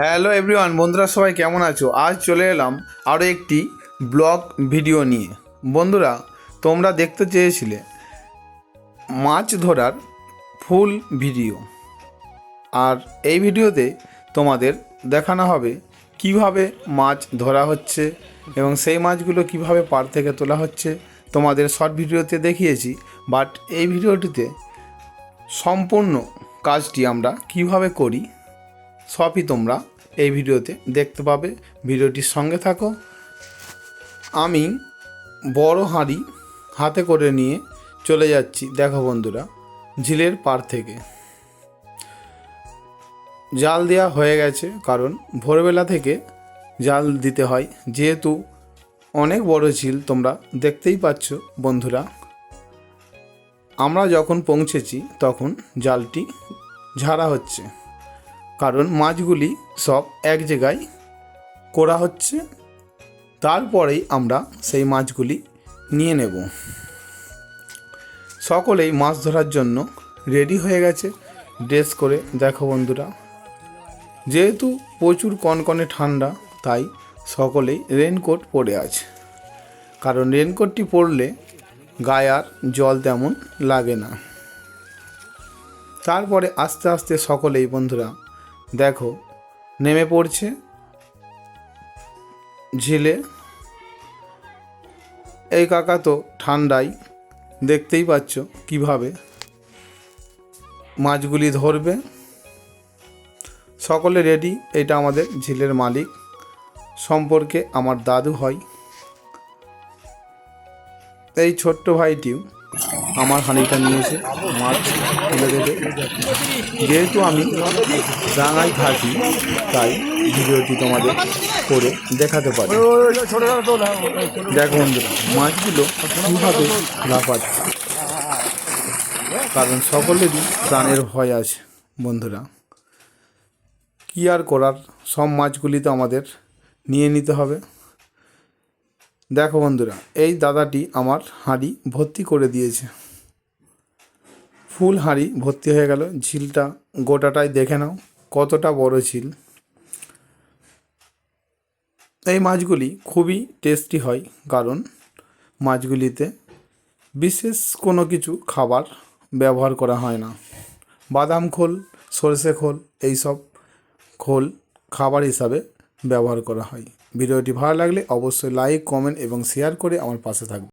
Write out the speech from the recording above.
Hello everyone, বন্ধুরা সবাই কেমন আছো? আজ চলে এলাম আরও একটি ব্লগ ভিডিও নিয়ে। বন্ধুরা, তোমরা দেখতে চেয়েছিলে মাছ ধরার ফুল ভিডিও। আর এই ভিডিওতে তোমাদের দেখানো হবে কীভাবে মাছ ধরা হচ্ছে এবং সেই মাছগুলো কীভাবে পার থেকে তোলা হচ্ছে। তোমাদের শর্ট ভিডিওতে দেখিয়েছি, বাট এই ভিডিওটিতে সম্পূর্ণ কাজটি আমরা কীভাবে করি সবই তোমরা এই ভিডিওতে দেখতে পাবে। ভিডিওটির সঙ্গে থাকো। আমি বড় হাঁড়ি হাতে করে নিয়ে চলে যাচ্ছি, দেখো বন্ধুরা, ঝিলের পার থেকে। জাল দেওয়া হয়ে গেছে, কারণ ভোরবেলা থেকে জাল দিতে হয়। যেহেতু অনেক বড় ঝিল তোমরা দেখতেই পাচ্ছ বন্ধুরা। আমরা যখন পৌঁছেছি, তখন জালটি ঝাড়া হচ্ছে। কারণ মাছগুলি সব এক জায়গায় করা হচ্ছে। তারপরেই আমরা সেই মাছগুলি নিয়ে নেব। সকলেই মাছ ধরার জন্য রেডি হয়ে গেছে। ড্রেস করে, দেখো বন্ধুরা। যেহেতু প্রচুর কনকনে ঠান্ডা, তাই সকলেই রেনকোট পরে আছে। কারণ রেনকোটটি পরলে গায়ে আর জল তেমন লাগে না। তারপরে আস্তে আস্তে সকলেই বন্ধুরা দেখো, নেমে পড়ছে, ঝিলে। এই কাকা তো ঠান্ডায় দেখতেই পাচ্ছ কীভাবে মাছগুলি ধরবে। সকলে রেডি এটা আমাদের ঝিলের মালিক। সম্পর্কে আমার দাদু হয়। এই ছোট্ট ভাইটিও আমার হাঁড়িটা নিয়েছে, মাছ তুলে দেবে। যেহেতু আমি রাঙায় থাকি, তাই ভিডিওটি তোমাদের করে দেখাতে পারি। দেখো বন্ধুরা, মাছগুলো কীভাবে লাফাচ্ছে। কারণ সকলেরই প্রাণের ভয় আছে, বন্ধুরা। কী আর করার, সব মাছগুলি তো আমাদের নিয়ে নিতে হবে। দেখো বন্ধুরা, এই দাদাটি আমার হাঁড়ি ভর্তি করে দিয়েছে। ফুল হাঁড়ি ভর্তি হয়ে গেল। ঝিলটা গোটাটাই দেখে নাও, কতটা বড় ঝিল। এই মাছগুলি খুবই টেস্টি হয়, কারণ মাছগুলিতে বিশেষ কোনো কিছু খাবার ব্যবহার করা হয় না। বাদাম খোল, সরষে খোল, এইসব খোল খাবার হিসাবে ব্যবহার করা হয়। ভিডিওটি ভালো লাগলে অবশ্যই লাইক কমেন্ট এবং শেয়ার করে আমার পাশে থাকবে